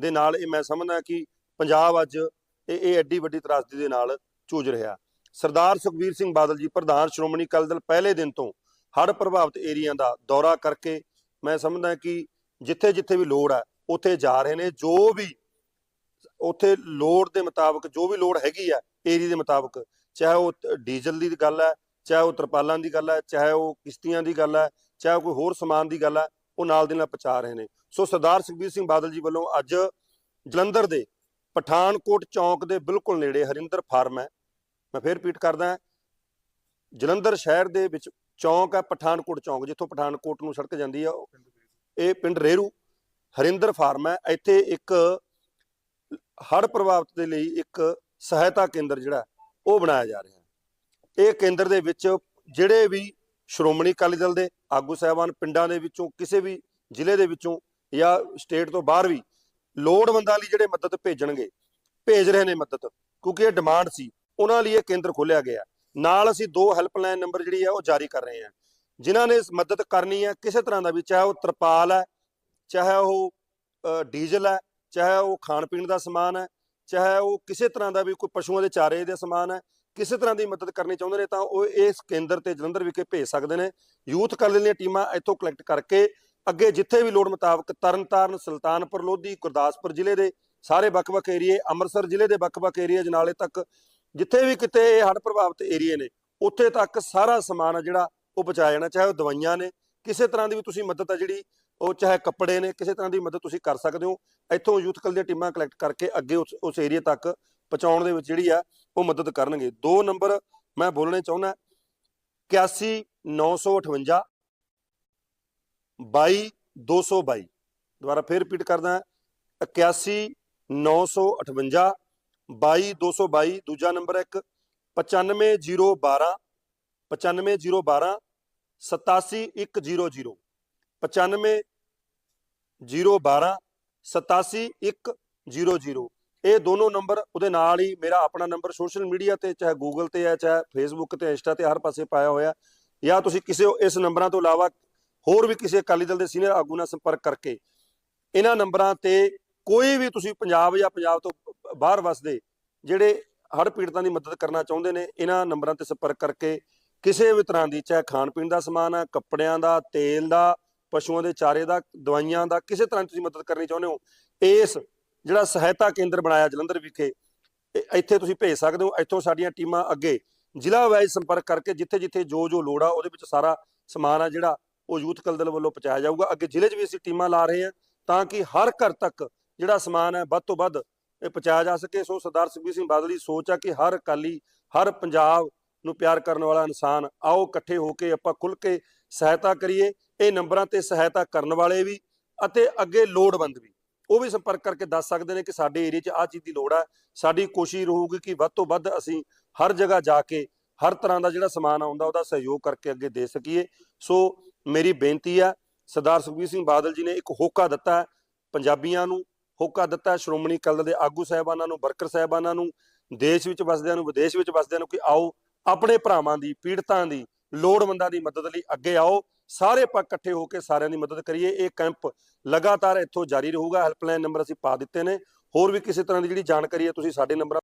ਦੇ ਨਾਲ ਇਹ ਮੈਂ ਸਮਝਦਾ ਕਿ ਪੰਜਾਬ ਅੱਜ ਇਹ ਇਹ ਐਡੀ ਵੱਡੀ ਤਰਾਸਦੀ ਦੇ ਨਾਲ ਜੂਝ ਰਿਹਾ। ਸਰਦਾਰ ਸੁਖਬੀਰ ਸਿੰਘ ਬਾਦਲ ਜੀ, ਪ੍ਰਧਾਨ ਸ਼੍ਰੋਮਣੀ ਅਕਾਲੀ ਦਲ ਪਹਿਲੇ ਦਿਨ ਤੋਂ ਹੜ੍ਹ ਪ੍ਰਭਾਵਿਤ ਏਰੀਆ ਦਾ ਦੌਰਾ ਕਰਕੇ ਮੈਂ ਸਮਝਦਾ ਕਿ ਜਿੱਥੇ ਜਿੱਥੇ ਵੀ ਲੋੜ ਹੈ, ਉੱਥੇ ਜਾ ਰਹੇ ਨੇ। ਜੋ ਵੀ ਉੱਥੇ ਲੋੜ ਦੇ ਮੁਤਾਬਕ, ਜੋ ਵੀ ਲੋੜ ਹੈਗੀ ਆ ਏਰੀਆ ਦੇ ਮੁਤਾਬਕ, ਚਾਹੇ ਉਹ ਡੀਜ਼ਲ ਦੀ ਗੱਲ ਹੈ, ਚਾਹੇ ਉਹ ਤਰਪਾਲਾਂ ਦੀ ਗੱਲ ਹੈ, ਚਾਹੇ ਉਹ ਕਿਸ਼ਤੀਆਂ ਦੀ ਗੱਲ ਹੈ, ਚਾਹੇ ਕੋਈ ਹੋਰ ਸਮਾਨ ਦੀ ਗੱਲ ਹੈ ਉਹ ਨਾਲ ਦੀ ਨਾਲ ਪਹੁੰਚਾ ਰਹੇ ਨੇ। ਸੋ ਸਰਦਾਰ ਸੁਖਬੀਰ ਸਿੰਘ ਬਾਦਲ ਜੀ ਵੱਲੋਂ ਅੱਜ ਜਲੰਧਰ ਦੇ ਪਠਾਨਕੋਟ ਚੌਂਕ ਦੇ ਬਿਲਕੁਲ ਨੇੜੇ ਹਰਿੰਦਰ ਫਾਰਮ ਹੈ। ਮੈਂ ਫੇਰ ਰਿਪੀਟ ਕਰਦਾ ਜਲੰਧਰ ਸ਼ਹਿਰ ਦੇ ਵਿੱਚ ਚੌਂਕ ਹੈ, ਪਠਾਨਕੋਟ ਚੌਂਕ, ਜਿੱਥੋਂ ਪਠਾਨਕੋਟ ਨੂੰ ਸੜਕ ਜਾਂਦੀ ਆ ਉਹ- ਇਹ ਪਿੰਡ ਰੇਰੂ, ਹਰਿੰਦਰ ਫਾਰਮ ਹੈ। ਇੱਥੇ ਇੱਕ ਹੜ੍ਹ ਪ੍ਰਭਾਵਿਤ ਦੇ ਲਈ ਇੱਕ ਸਹਾਇਤਾ ਕੇਂਦਰ ਜਿਹੜਾ, ਉਹ ਬਣਾਇਆ ਜਾ ਰਿਹਾ ਹੈ। ਇਹ ਕੇਂਦਰ ਦੇ ਵਿੱਚ ਜਿਹੜੇ ਵੀ ਸ਼੍ਰੋਮਣੀ ਅਕਾਲੀ ਦਲ ਦੇ ਆਗੂ ਸਾਹਿਬਾਨ ਪਿੰਡਾਂ ਦੇ ਵਿੱਚੋਂ ਕਿਸੇ ਵੀ ਜ਼ਿਲ੍ਹੇ ਦੇ ਵਿੱਚੋਂ ਜਾਂ ਸਟੇਟ ਤੋਂ ਬਾਹਰ ਵੀ ਲੋੜਵੰਦਾਂ ਲਈ ਜਿਹੜੇ ਮਦਦ ਭੇਜਣਗੇ, ਭੇਜ ਰਹੇ ਨੇ ਮਦਦ, ਕਿਉਂਕਿ ਇਹ ਡਿਮਾਂਡ ਸੀ, ਉਹਨਾਂ ਲਈ ਇਹ ਕੇਂਦਰ ਖੋਲ੍ਹਿਆ ਗਿਆ। ਨਾਲ ਅਸੀਂ ਦੋ ਹੈਲਪਲਾਈਨ ਨੰਬਰ ਜਿਹੜੀ ਹੈ ਉਹ ਜਾਰੀ ਕਰ ਰਹੇ ਹਾਂ। ਜਿਨ੍ਹਾਂ ਨੇ ਮਦਦ ਕਰਨੀ ਹੈ ਕਿਸੇ ਤਰ੍ਹਾਂ ਦਾ ਵੀ, ਚਾਹੇ ਉਹ ਤਰਪਾਲ ਹੈ ਚਾਹੇ ਉਹ ਡੀਜ਼ਲ ਹੈ ਚਾਹੇ ਉਹ ਖਾਣ ਪੀਣ ਦਾ ਸਮਾਨ ਹੈ ਚਾਹੇ ਉਹ ਕਿਸੇ ਤਰ੍ਹਾਂ ਦਾ ਵੀ ਕੋਈ ਪਸ਼ੂਆਂ ਦੇ ਚਾਰੇ ਦੇ ਸਮਾਨ ਹੈ ਕਿਸੇ ਤਰ੍ਹਾਂ ਦੀ ਮਦਦ ਕਰਨੀ ਚਾਹੁੰਦੇ ਨੇ ਤਾਂ ਉਹ ਇਸ ਕੇਂਦਰ ਤੇ ਜਲੰਧਰ ਵਿਖੇ ਭੇਜ ਸਕਦੇ ਨੇ। ਯੂਥ ਅਕਾਲੀ ਦੀਆਂ ਟੀਮਾਂ ਇੱਥੋਂ ਕਲੈਕਟ ਕਰਕੇ ਅੱਗੇ ਜਿੱਥੇ ਵੀ ਲੋੜ ਮੁਤਾਬਕ ਤਰਨਤਾਰਨ, ਸੁਲਤਾਨਪੁਰ, ਲੋਧੀ, ਗੁਰਦਾਸਪੁਰ ਜ਼ਿਲ੍ਹੇ ਦੇ ਸਾਰੇ ਵੱਖ-ਵੱਖ ਏਰੀਏ, ਅੰਮ੍ਰਿਤਸਰ ਜ਼ਿਲ੍ਹੇ ਦੇ ਵੱਖ-ਵੱਖ ਏਰੀਏ ਜਨਾਲੇ ਤੱਕ ਜਿੱਥੇ ਵੀ ਕਿਤੇ ਇਹ ਹੜ੍ਹ ਪ੍ਰਭਾਵਿਤ ਏਰੀਏ ਨੇ, ਉੱਥੇ ਤੱਕ ਸਾਰਾ ਸਮਾਨ ਆ ਜਿਹੜਾ ਉਹ ਪਹੁੰਚਾਇਆ ਜਾਣਾ, ਚਾਹੇ ਉਹ ਦਵਾਈਆਂ ਨੇ, ਕਿਸੇ ਤਰ੍ਹਾਂ ਦੀ ਵੀ ਤੁਸੀਂ ਮਦਦ ਆ ਜਿਹੜੀ ਉਹ ਚਾਹੇ ਕੱਪੜੇ ਨੇ, ਕਿਸੇ ਤਰ੍ਹਾਂ ਦੀ ਮਦਦ ਤੁਸੀਂ ਕਰ ਸਕਦੇ ਹੋ। ਇੱਥੋਂ ਯੂਥ ਕਲ ਦੀਆਂ ਟੀਮਾਂ ਕਲੈਕਟ ਕਰਕੇ ਅੱਗੇ ਉਸ ਉਸ ਏਰੀਏ ਤੱਕ ਪਹੁੰਚਾਉਣ ਦੇ ਵਿੱਚ ਜਿਹੜੀ ਆ ਉਹ ਮਦਦ ਕਰਨਗੇ। ਦੋ ਨੰਬਰ ਮੈਂ ਬੋਲਣੇ ਚਾਹੁੰਦਾ 81 958 22222 ਦੁਬਾਰਾ ਫੇਰ ਰਿਪੀਟ ਕਰਦਾ 81 958 22222 ਦੂਜਾ ਨੰਬਰ ਹੈ ਇੱਕ 95012 95012 87100 95012 87100 ਇਹ ਦੋਨੋਂ ਨੰਬਰ ਉਹਦੇ ਨਾਲ ਹੀ ਮੇਰਾ ਆਪਣਾ ਨੰਬਰ ਸੋਸ਼ਲ ਮੀਡੀਆ ਤੇ, ਚਾਹੇ ਗੂਗਲ ਤੇ ਹੈ, ਚਾਹੇ ਫੇਸਬੁੱਕ ਤੇ, ਇੰਸਟਾ ਤੇ ਹਰ ਪਾਸੇ ਪਾਇਆ ਹੋਇਆ। ਜਾਂ ਤੁਸੀਂ ਕਿਸੇ ਇਸ ਨੰਬਰਾਂ ਤੋਂ ਇਲਾਵਾ ਹੋਰ ਵੀ ਕਿਸੇ ਅਕਾਲੀ ਦਲ ਦੇ ਸੀਨੀਅਰ ਆਗੂ ਨਾਲ ਸੰਪਰਕ ਕਰਕੇ ਇਹਨਾਂ ਨੰਬਰਾਂ ਤੇ ਕੋਈ ਵੀ ਤੁਸੀਂ ਪੰਜਾਬ ਜਾਂ ਪੰਜਾਬ ਤੋਂ ਬਾਹਰ ਵਸਦੇ, ਜਿਹੜੇ ਹੜ੍ਹ ਪੀੜਤਾਂ ਦੀ ਮਦਦ ਕਰਨਾ ਚਾਹੁੰਦੇ ਨੇ, ਇਹਨਾਂ ਨੰਬਰਾਂ ਤੇ ਸੰਪਰਕ ਕਰਕੇ ਕਿਸੇ ਵੀ ਤਰ੍ਹਾਂ ਦੀ, ਚਾਹੇ ਖਾਣ ਪੀਣ ਦਾ ਸਮਾਨ ਹੈ, ਕੱਪੜਿਆਂ ਦਾ, ਤੇਲ ਦਾ, ਪਸ਼ੂਆਂ ਦੇ ਚਾਰੇ ਦਾ, ਦਵਾਈਆਂ ਦਾ, ਕਿਸੇ ਤਰ੍ਹਾਂ ਦੀ ਤੁਸੀਂ ਮਦਦ ਕਰਨੀ ਚਾਹੁੰਦੇ ਹੋ, ਇਸ ਜਿਹੜਾ ਸਹਾਇਤਾ ਕੇਂਦਰ ਬਣਾਇਆ ਜਲੰਧਰ ਵਿਖੇ ਇੱਥੇ ਤੁਸੀਂ ਭੇਜ ਸਕਦੇ ਹੋ, ਇੱਥੋਂ ਸਾਡੀਆਂ ਟੀਮਾਂ ਅੱਗੇ ਜ਼ਿਲ੍ਹਾ ਵਾਈਜ਼ ਸੰਪਰਕ ਕਰਕੇ ਜਿੱਥੇ ਜਿੱਥੇ ਜੋ ਜੋ ਲੋੜ ਆ, ਉਹਦੇ ਵਿੱਚ ਸਾਰਾ ਸਮਾਨ ਆ ਜਿਹੜਾ ਉਹ ਯੂਥ ਕਲ ਦਲ ਵੱਲੋਂ ਪਹੁੰਚਾਇਆ ਜਾਊਗਾ। ਅੱਗੇ ਜ਼ਿਲ੍ਹੇ 'ਚ ਵੀ ਅਸੀਂ ਟੀਮਾਂ ਲਾ ਰਹੇ ਹਾਂ ਤਾਂ ਕਿ ਹਰ ਘਰ ਤੱਕ ਜਿਹੜਾ ਸਮਾਨ ਹੈ, ਵੱਧ ਤੋਂ ਵੱਧ ਇਹ ਪਹੁੰਚਾਇਆ ਜਾ ਸਕੇ। ਸੋ ਸਰਦਾਰ ਸੁਖਬੀਰ ਸਿੰਘ ਬਾਦਲ ਦੀ ਸੋਚ ਆ ਕਿ ਹਰ ਅਕਾਲੀ, ਹਰ ਪੰਜਾਬ ਨੂੰ ਪਿਆਰ ਕਰਨ ਵਾਲਾ ਇਨਸਾਨ ਆਓ, ਇਕੱਠੇ ਹੋ ਕੇ ਆਪਾਂ ਖੁੱਲ ਕੇ ਸਹਾਇਤਾ ਕਰੀਏ। ਇਹ ਨੰਬਰਾਂ ਤੇ ਸਹਾਇਤਾ ਕਰਨ ਵਾਲੇ ਵੀ ਅਤੇ ਅੱਗੇ ਲੋੜਵੰਦ ਵੀ। ਉਹ ਵੀ ਸੰਪਰਕ ਕਰਕੇ ਦੱਸ ਸਕਦੇ ਨੇ ਕਿ ਸਾਡੇ ਏਰੀਆ 'ਚ ਆਹ ਚੀਜ਼ ਦੀ ਲੋੜ ਹੈ ਸਾਡੀ ਕੋਸ਼ਿਸ਼ ਰਹੂਗੀ ਕਿ ਵੱਧ ਤੋਂ ਵੱਧ ਅਸੀਂ ਹਰ ਜਗ੍ਹਾ ਜਾ ਕੇ ਹਰ ਤਰ੍ਹਾਂ ਦਾ ਜਿਹੜਾ ਸਮਾਨ ਆਉਂਦਾ ਉਹਦਾ ਸਹਿਯੋਗ ਕਰਕੇ ਅੱਗੇ ਦੇ ਸਕੀਏ। ਸੋ ਮੇਰੀ ਬੇਨਤੀ ਆ, ਸਰਦਾਰ ਸੁਖਬੀਰ ਸਿੰਘ ਬਾਦਲ ਜੀ ਨੇ ਇੱਕ ਹੋਕਾ ਦਿੱਤਾ ਪੰਜਾਬੀਆਂ ਨੂੰ, ਹੋਕਾ ਦਿੱਤਾ ਸ਼੍ਰੋਮਣੀ ਅਕਾਲੀ ਦਲ ਦੇ ਆਗੂ ਸਾਹਿਬਾਨਾਂ ਨੂੰ, ਵਰਕਰ ਸਾਹਿਬਾਨਾਂ ਨੂੰ, ਦੇਸ਼ ਵਿੱਚ ਵਸਦਿਆਂ ਨੂੰ, ਵਿਦੇਸ਼ ਵਿੱਚ ਵਸਦਿਆਂ ਨੂੰ ਕਿ ਆਓ ਆਪਣੇ ਭਰਾਵਾਂ ਦੀ, ਪੀੜਤਾਂ ਦੀ, ਲੋੜਵੰਦਾਂ ਦੀ ਮਦਦ ਲਈ ਅੱਗੇ ਆਓ। ਸਾਰੇ ਆਪਾਂ ਇਕੱਠੇ ਹੋ ਕੇ ਸਾਰਿਆਂ ਦੀ ਮਦਦ ਕਰੀਏ। ਇਹ ਕੈਂਪ ਲਗਾਤਾਰ ਇੱਥੋਂ ਜਾਰੀ ਰਹੂਗਾ। ਹੈਲਪਲਾਈਨ ਨੰਬਰ ਅਸੀਂ ਪਾ ਦਿੱਤੇ ਨੇ। ਹੋਰ ਵੀ ਕਿਸੇ ਤਰ੍ਹਾਂ ਦੀ ਜਿਹੜੀ ਜਾਣਕਾਰੀ ਹੈ, ਤੁਸੀਂ ਸਾਡੇ ਨੰਬਰ